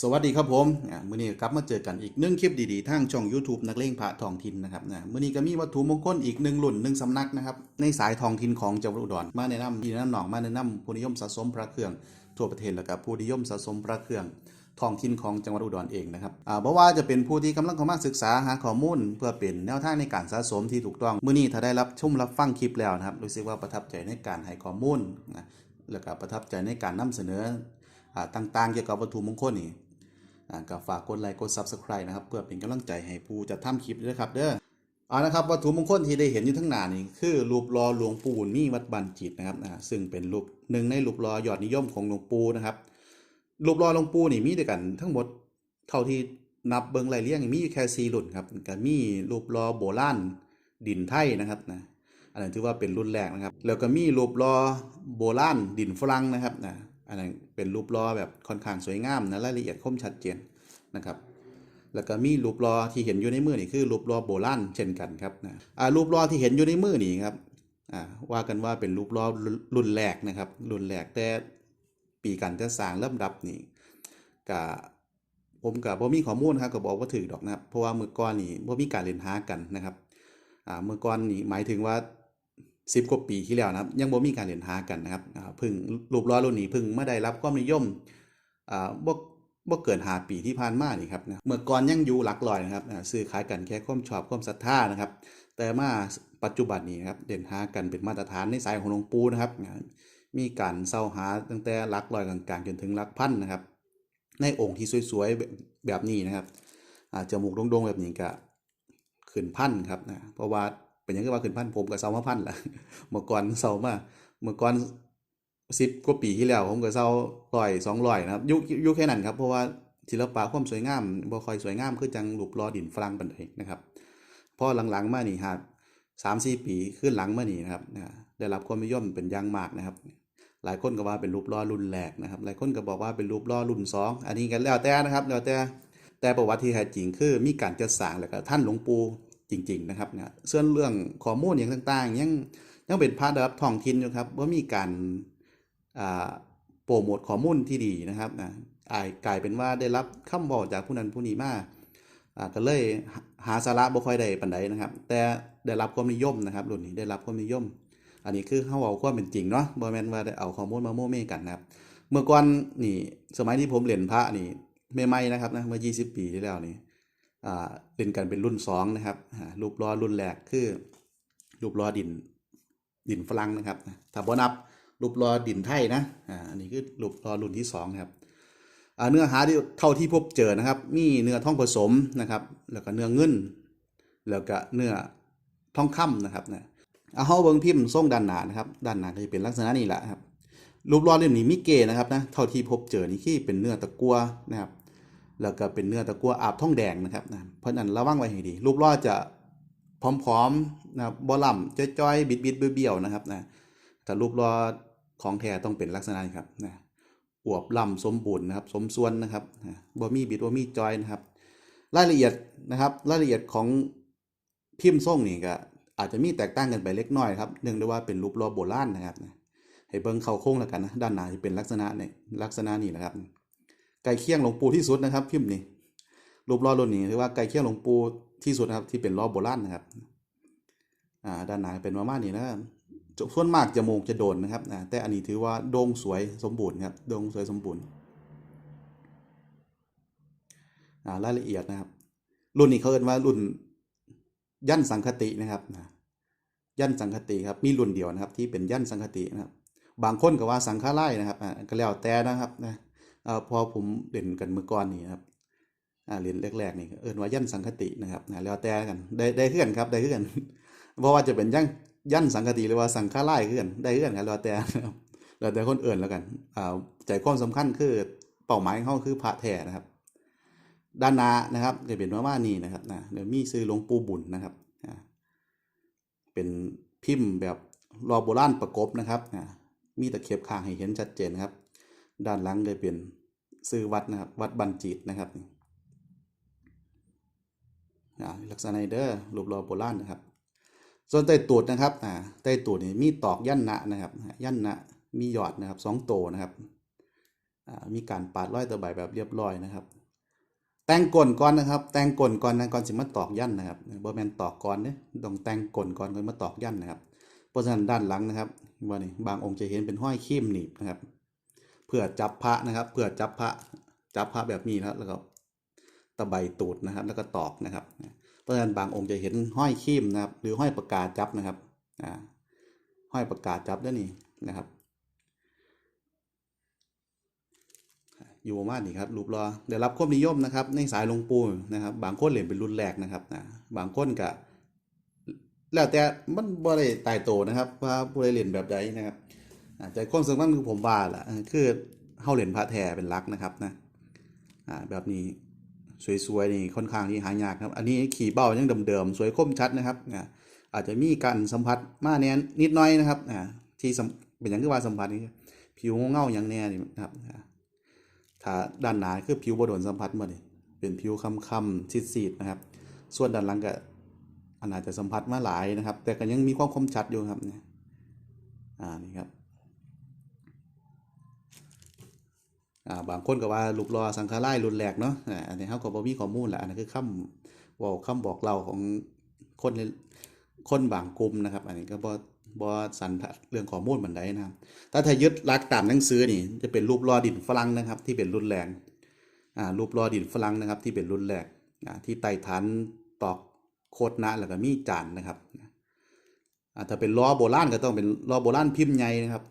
สวัสดีครับผมอ่ามื้อนี้กลับมาเจอกันอีกหนึ่งคลิปดีๆทางช่อง YouTube นักเลงพระทองถิ่นนะครับนะมื้อนี้ก็มีวัตถุมงคลอีกหนึ่งรุ่นหนึ่งสำนักนะครับในสายทองถิ่นของจังหวัดอุดรมาแนะนำพี่แนะนำหนองมาแนะนำผู้นิยมสะสมพระเครื่องทั่วประเทศแล้วก็ผู้นิยมสะสมพระเครื่องทองถิ่นของจังหวัดอุดรเองนะครับอ่าบ่ว่าจะเป็นผู้ที่กำลังเข้ามาศึกษาหาข้อมูล เพื่อเป็นแนวทางในการสะสมที่ถูกต้องมื้อนี้ถ้าได้รับชมรับฟังคลิปแล้วนะครับรู้สึกว่าประทับใจในการให้ข้อมูลนะแล้วก็ประทับใจในการนำเสนอ ต่างๆ เกี่ยวกับวัตถุมงคลนี่ก็ฝากกดไลค์กด Subscribe นะครับ เพื่อเป็นกำลังใจให้ผู้จะทำคลิปด้วยครับเด้อเอานะครับวัตถุมงคลที่ได้เห็นอยู่ทั้งหน้านี่คือรูปหล่อหลวงปู่นี่วัดบันจิตนะครับซึ่งเป็นรูปหนึ่งในรูปหล่อยอดนิยมของหลวงปู่นะครับรูปหล่อหลวงปู่นี่มีด้วยกันทั้งหมดเท่าที่นับเบิ่งรายเรียงมีอยู่แค่สี่รุ่นครับก็มีรูปหล่อโบราณดินไทยนะครับนะอันนั้นถือว่าเป็นรุ่นแรกนะครับ แล้วก็มีรูปหล่อโบราณดินฝรั่งนะครับนะ อันนั้นเป็นรูปล่อแบบค่อนข้างสวยงามนะรายละเอียดคมชัดเจนนะครับ แล้วก็มีรูปรอที่เห็นอยู่ในมือนี่คือรูปรอโบราณเช่นกันครับนะอ่ารูปรอที่เห็นอยู่ในมือนี่ครับอ่าว่ากันว่าเป็นรูปรอรุ่นแรกนะครับ รุ่นแรกแต่ปีการจะสร้างลำดับนี่ก็ผมกับบ่มีข้อมูลครับก็บอกว่าถือดอกนะครับ เพราะว่าเมื่อก่อนนี่บ่มีการเล่นหากันนะครับอ่าเมื่อก่อนนี่หมายถึงว่า 10กว่าปีที่แล้วนะครับ ยังบ่มีการเล่นหากันนะครับเพิ่งรูปรอรุ่นนี้เพิ่งไมาได้รับความนิยมอ่าบ่บ่เกินหาปีที่ผ่านมานี่ครับนะเมื่อก่อนยังอยู่หลักร้อยนะครับซื้อขายกันแค่ความชอบความศรัทธานะครับ แต่มาปัจจุบันนี้ครับเด่นหากันเป็นมาตรฐานในสายของหลวงปู่นะครับ มีการเซาหาตั้งแต่หลักร้อยกลางๆจนถึงหลักพันนะครับ ในองค์ที่สวยๆแบบนี้นะครับจมูกโด่งๆแบบนี้ก็ขึ้นพันครับนะเพราะว่า เป็นยังก็ว่าขึ้นพันผมก็เซามาพันละเมื่อก่อนเซามาเมื่อก่อนสิบกว่าปีที่แล้วผมก็เซาร้อยสองร้อยนะครับยุคยุคแค่นั้นครับเพราะว่าศิลปะความสวยงามบ่ค่อยสวยงามคือจังรูปหล่อดินฝรั่งปานใดนะครับพอหลังๆมานี่ฮะสามสี่ปีขึ้นหลังมานี่นะครับได้รับความนิยมเป็นยางมากนะครับ หลายคนก็ว่าเป็นรูปล่อรุ่นแรกนะครับ หลายคนก็บอกว่าเป็นรูปล่อรุ่นสองอันนี้กันแล้วแต่นะครับแล้วแต่แต่ประวัติที่แท้จริงคือมีการจัดสร้างแล้วก็ท่านหลวงปู่ จริง ๆ นะครับเนะส่วนเรื่องข้อมูลอย่างต่างๆ ยังยังเป็นพระระดับท้องถิ่นอยู่ครับว่ามีการโปรโมทข้อมูลที่ดีนะครับนะอายกลายเป็นว่าได้รับคำบอกจากผู้นั้นผู้นี้มาอ่าก็เลยหาสาระบ่ค่อยได้ปานใดนะครับ แต่ได้รับความนิยมนะครับรุ่นนี้ได้รับความนิยม อันนี้คือเฮาเอาความเป็นจริงเนาะบ่แม่นว่าได้เอาข้อมูลมาโม้เม่กันนะครับ เมื่อก่อนนี่สมัยที่ผมเรียนพระนี่ใหม่นะครับนะเมื่อ 20 ปีที่แล้วนี่ เล่นกันเป็นรุ่นสองนะครับรูปล้อรุ่นแรกคือรูปล้อดินดินฝรั่งนะครับถ้าบ่นับรูปล่อดินไทยนะอันนี้คือรูปล่อรุ่นที่สองนะครับเนื้อหาที่เท่าที่พบเจอนะครับ มีเนื้อท่องผสมนะครับ แล้วก็เนื้อเงินแล้วก็เนื้อท่องค่ำนะครับนะเอาเฮาเบิ่งพิมพ์ทรงด้านหนานะครับด้านหนาก็จะเป็นลักษณะนี้แหละครับรูปล่อเล่มนี้มีเกนะครับนะเท่าที่พบเจอนี่คือเป็นเนื้อตะกั่วนะครับ แล้วก็เป็นเนื้อตะกั่วอาบทองแดงนะครับนะเพราะนั้นระวังไว้ให้ดี รูปหล่อจะพร้อมๆนะบบ่ล่ำจ้อยๆบิดๆเบี้ยวๆนะครับนะถ้ารูปหล่อของแท้ต้องเป็นลักษณะครับนะอวบล่ำสมบูรณ์นะครับ สมส่วนนะครับนะบ่มีบิดบ่มีจอยนะครับ รายละเอียดนะครับ รายละเอียดของพิมพ์ทรงนี่ก็อาจจะมีแตกต่างกันไปเล็กน้อยครับเนื่องด้วยว่าเป็นรูปหล่อโบราณนะครับนะให้เบิ่งเข้าโค้งแล้วกันนะด้านหน้าจะเป็นลักษณะนี่ลักษณะนี้นะครับ ใกล้เคียงหลวงปู่ที่สุดนะครับ พิมพ์นี่รูปล่อรุ่นนี้ถือว่าใกล้เคียงหลวงปู่ที่สุดนะครับ ที่เป็นล่อโบราณนะครับอ่าด้านหน้าเป็นประมานี้นะครับส่วนมากจมูกจะโดนนะครับนะแต่อันนี้ถือว่าโด่งสวยสมบูรณ์ครับโด่งสวยสมบูรณ์อ่ารายละเอียดนะครับ รุ่นนี้เขาเรียกว่ารุ่นยันสังคตินะครับยันสังคติครับมีรุ่นเดียวนะครับ ที่เป็นยันสังคตินะครับ บางคนก็ว่าสังฆาไล่นะครับอ่าก็แล้วแต่นะครับนะ อพอผมเล่นกันเมื่อก่อนนี่ครับอ่าเรียนแรกๆนี่เอิ้นว่ายันสังคตินะครับแล้วแต่กันได้ได้ขึ้นครับได้ขึ้นเพราะว่าจะเป็นยันยันสังคติหรือว่าสังฆาไล่ขึ้นได้ขึ้นกันแล้วแต่ครับแล้วแต่คนอื่นแล้วกันอ่าใจความสำคัญคือเป้าหมายของเขาคือพระแท้นะครับด้านหน้านะครับจะเป็นว่ามานี่นะครับนะเดี๋ยวมีซื้อหลวงปู่บุญนะครับอ่าเป็นพิมพ์แบบรอโบราณประกบนะครับอ่ามีตะเข็บข้างให้เห็นชัดเจนครับ ด้านหลังเลยเป็น ซื้อวัดนะครับ วัดบันจิตนะครับลักษณะนี้เดอรูปรอโบราณนะครับ ส่วนใต้ตูดนะครับอ่าใต้ตูดนี่มีตอกยันนะนะครับ ยันนะมีหยอดนะครับสองโตนะครับมีการปาดร้อยตะไบแบบเรียบร้อยนะครับ แต่งก้นก่อนนะครับ แต่งก้นก่อนนะก่อนสิมาตอกยันนะครับบ่แมนตอกก่อนเด้ต้องแต่งก้นก่อนก่อนมาตอกยันนะครับเพราะฉะนั้นด้านหลังนะครับว่านี่บางองค์จะเห็นเป็นห้อยคีมหนีบนะครับ เพื่อจับพระนะครับ เพื่อจับพระจับพระแบบนี้นะแล้วก็ตะไบตูดนะครับ แล้วก็ตอกนะครับเพราะฉะนั้นบางองค์จะเห็นห้อยคีมนะครับ หรือห้อยประกาศจับนะครับอ่าห้อยประกาศจับด้วยนี่นะครับ อยู่มาณนี้ครับรูปรอได้รับความนิยมนะครับ ในสายลงปูนะครับ บางคนเล่นเป็นรุ่นแรกนะครับนะบางคนก็แล้วแต่มันบ่ได้ตายโตนะครับว่าผู้ใดเล่นแบบใดนะครับ แต่ความสำคัญคือผมว่าล่ะคือเฮาเล่นพระแท้เป็นลักนะครับนะแบบนี้สวยๆนี่ค่อนข้างที่หายากครับ อันนี้ขี่เบ้ายังเดิมๆสวยคมชัดนะครับอาจจะมีการสัมผัสมาแน่นิดหน้อยนะครับที่เป็นอย่างที่ว่าสัมผัสนี่ผิวเงาอย่างแน่นี่นะครับถ้าด้านหนาคือผิวบดนสัมผัสมานี่เป็นผิวค้ำๆซีดๆนะครับ ส่วนด้านหลังก็อันอาจจะสัมผัสมาหลายนะครับ แต่ก็ยังมีความคมชัดอยู่ครับเนี่ยอ่านี่ครับ อ่าบางคนก็ว่ารูปรอสังฆาร่รุ่นแรกเนาะอ่าอันนี้เฮาก็บ่มีข้อมูลแหละอันนั้คือคำเว้าคำบอกเล่าของคนคนบางกลุ่มนะครับ อันนี้ก็บ่บ่สันทัดเรื่องข้อมูลบันไดนะครับถ้าถ้ายึดหลักตามหนังสือนี่จะเป็นรูปรอดินฝรั่งนะครับ ที่เป็นรุ่นแรงอ่ารูปรอดินฝรั่งนะครับ ที่เป็นรุ่นแรกอ่าที่ไต่ฐานตอกโคตรนะแล้วก็มีจานนะครับอ่าถ้าเป็นล้อโบราณก็ต้องเป็นล้อโบราณพิมพ์ใหญ่นะครับ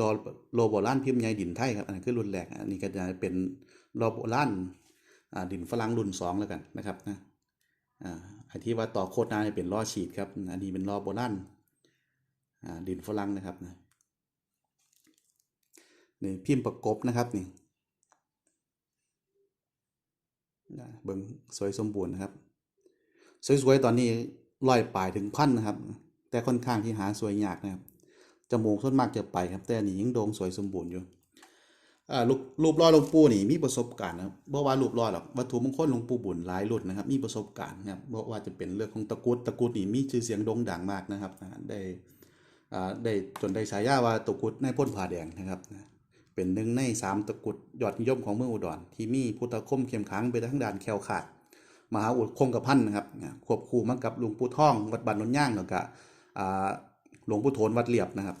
รอ่าล้อล้อโบราณพิมพ์ใหญ่ดินไทยครับ อันนี้คือรุ่นแรก อันนี้ก็จะเป็นล้อโบราณอ่าดินฝรั่งรุ่นสองแล้วกันนะครับนะอ่าไอ้ที่ว่าต่อโคตรนะนี่เป็นล้อฉีดครับ อันนี้เป็นล้อโบราณอ่าดินฝรั่งนะครับนะนี่พิมพ์ประกบนะครับนี่เบิ่งสวยสมบูรณ์นะครับ สวยๆตอนนี้ร้อยปลายถึงพันนะครับ แต่ค่อนข้างที่หาสวยยากนะครับ จมูกส่วนมากจะไปครับ แต่อันนี้ยังโด่งสวยสมบูรณ์อยู่อ่ารูปรูปรอยหลวงปู่นี่มีประสบการณ์นะบบ่ว่ารูปรอยหรอกวัตถุมงคลหลวงปู่บุญหลายรุ่นนะครับ มีประสบการณ์นะครับบ่ว่าจะเป็นเรื่องของตะกุดตะกุดนี่มีชื่อเสียงโด่งดังมากนะครับได้อ่าได้จนได้ฉายาว่าตะกุดในายพ่นผ่าแดงนะครับนะเป็นหนึ่งในสามตะกุดยอดนิยมของเมืองอุดรที่มีพุทธคมเข้มขังไปทั้งด้านแคล้วขาดมหาอุดคงกระพันนะครับควบคู่มากับหลวงปู่ท่องวัดบ้านนนย่างแล้วก็อ่า หลวงปู่โทนวัดเรียบนะครับ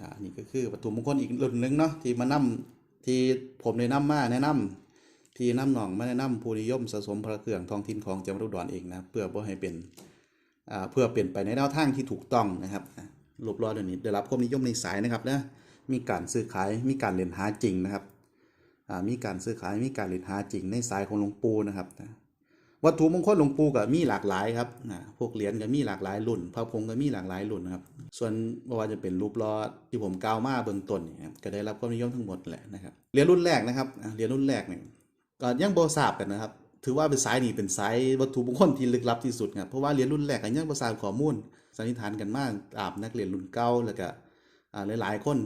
อ่านี่ก็คือวัตถุมงคลอีกรุ่นหนึ่งเนาะที่มานํที่ผมได้นำมาแนะนำที่นำหนองมาแนะนำผู้นิยมสะสมพระเครื่องทองถิ่นของจังหวัดอุดรเองนะเพื่อบ่อให้เป็นอ่าเพื่อเปลี่ยนไปในแนวทางที่ถูกต้องนะครับรูปรอเดี๋ยวนี้ได้รับความนิยมในสายนะครับนะมีการซื้อขายมีการเล่นหาจริงนะครับอ่ามีการซื้อขายมีการเล่นหาจริงในสายของหลวงปู่นะครับนะ วัตถุมงคลหลวงปู่ก็มีหลากหลายครับอ่าพวกเหรียญก็มีหลากหลายรุ่น พระพงก็มีหลากหลายรุ่นนะครับ ส่วนไม่ว่าจะเป็นรูปรอที่ผมกล่าวมาเบื้องต้นเนี่ยก็ได้รับความนิยมทั้งหมดแหละนะครับ เหรียญรุ่นแรกนะครับเหรียญรุ่นแรกเนี่ยก็ยังโบทราบกันนะครับ ถือว่าเป็นสายนี้เป็นสายวัตถุมงคลที่ลึกลับที่สุดครับ เพราะว่าเหรียนรุ่นแรกก็ยังโบทราบข้อมูลสันนิษฐานกันมากตามนักเรียนรุ่นเก่าแล้วก็หลาย ๆ คน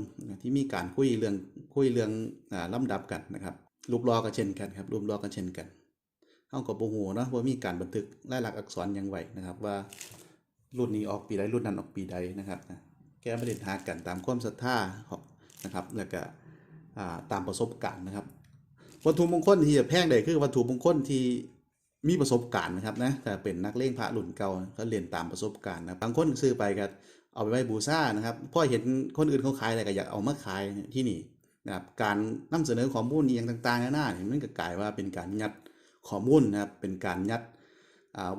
ที่มีการคุยเรื่องคุยเรื่องอลำดับกันนะครับรูปรอก็เช่นกันครับรูปรอก็เช่นกัน เฮาก็บ่ฮู้เนาะว่ามีการบันทึกลายลักษณ์อักษรยังไหวนะครับ ว่ารุ่นนี้ออกปีใดรุ่นนั้นออกปีใดนะครับนะแก้ประเด็นหากันตามความศรัทธาของนะครับแล้วก็ตามประสบการณ์นะครับ วัตถุมงคลที่จะแพงได้คือวัตถุมงคลที่มีประสบการณ์นะครับนะแต่เป็นนักเลงพระรุ่นเก่าก็เรียนตามประสบการณ์นะบางคนซื้อไปก็เอาไปไว้บูชานะครับพอเห็นคนอื่นเขาขายอะไรก็อยากเอามาขายที่นี่นะครับการนำเสนอข้อมูลอย่างต่างๆนานาเนี่ยมันก็กลายว่าเป็นการยัด ข้อมูลนะครับเป็นการยัด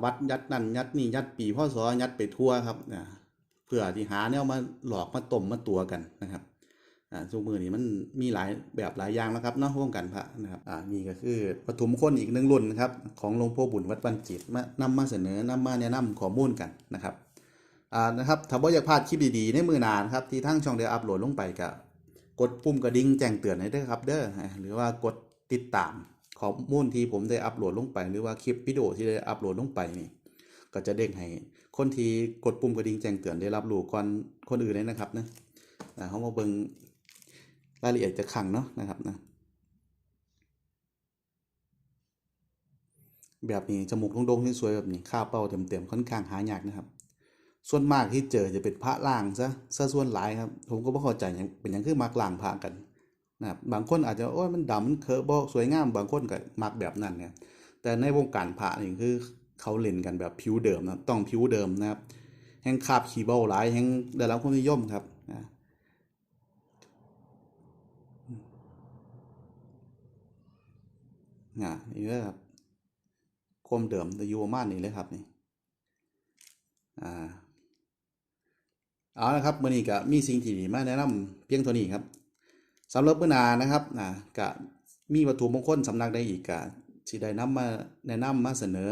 วัดยัดนั่นยัดนี่ยัดปีพ่อสอยัดไปทั่วครับนะเพื่อที่หาแนวมาหลอกมาต้มมาตัวกันนะครับอ่าทุกมือนี้มันมีหลายแบบหลายอย่างนะครับเนาะวงการพระนะครับอ่านี่ก็คือปฐมมคลอีกหนึ่งรุ่นนะครับของหลวงพ่อบุญวัดบันจิตมานำมาเสนอนำมาแนะนำข้อมูลกันนะครับอ่านะครับถ้าบ่อยากพลาดคลิปดีๆในมือนานครับที่ทั้งช่องได้อัปโหลดลงไปก็กดปุ่มกระดิ่งแจ้งเตือนให้ด้วยครับเด้อหรือว่ากดติดตาม ข้อมูลที่ผมได้อัปโหลดลงไป หรือว่าคลิปวิดีโอที่ได้อัปโหลดลงไปนี่ ก็จะเด้งให้ คนที่กดปุ่มกระดิ่งแจ้งเตือนได้รับรู้ก่อนคนอื่นเลยนะครับนะอ่เขามาเบิ่งรายละเอียดจะขังเนาะนะครับนะแบบนี้จมูกโด่งๆที่สวยๆแบบนี้ข้าวเป้าเต็มๆค่อนข้างหายากนะครับ ส่วนมากที่เจอจะเป็นพระล่างซะซะส่วนหลายครับ ผมก็บ่เข้าใจยังเป็นหยังคือมักล่างพระกัน นะบางคนอาจจะโอ้ยมันดำมันเคอะบ่สวยงามบางคนก็มักแบบนั้นเนี่ยแต่ในวงการพระนี่คือเขาเล่นกันแบบผิวเดิมนะต้องผิวเดิมนะครับแห่งคาบขีเบ้าหลายแห่งได้รับความนิยมครับอ่าอ่านี่เลยครับคมเดิมจะอยู่ประมาณนี้เลยครับนี่อ่าเอาละครับมื้อนี้ก็มีสิ่งที่ดีมาแนะนำเพียงเท่านี้ครับ สำหรับมื้อนานะครับก็มีวัตถุมงคลสำนักใดอีกกะสิได้นำมาแนะนำมาเสนอ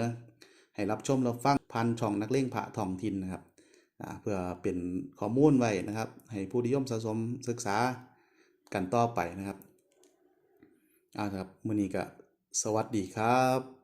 ให้รับชมรับฟังพันช่องนักเล่งพระทองทินนะครับเพื่อเป็นข้อมูลไว้นะครับ ให้ผู้นิยมสะสมศึกษากันต่อไปนะครับเอาครับมื้อนี้ก็สวัสดีครับ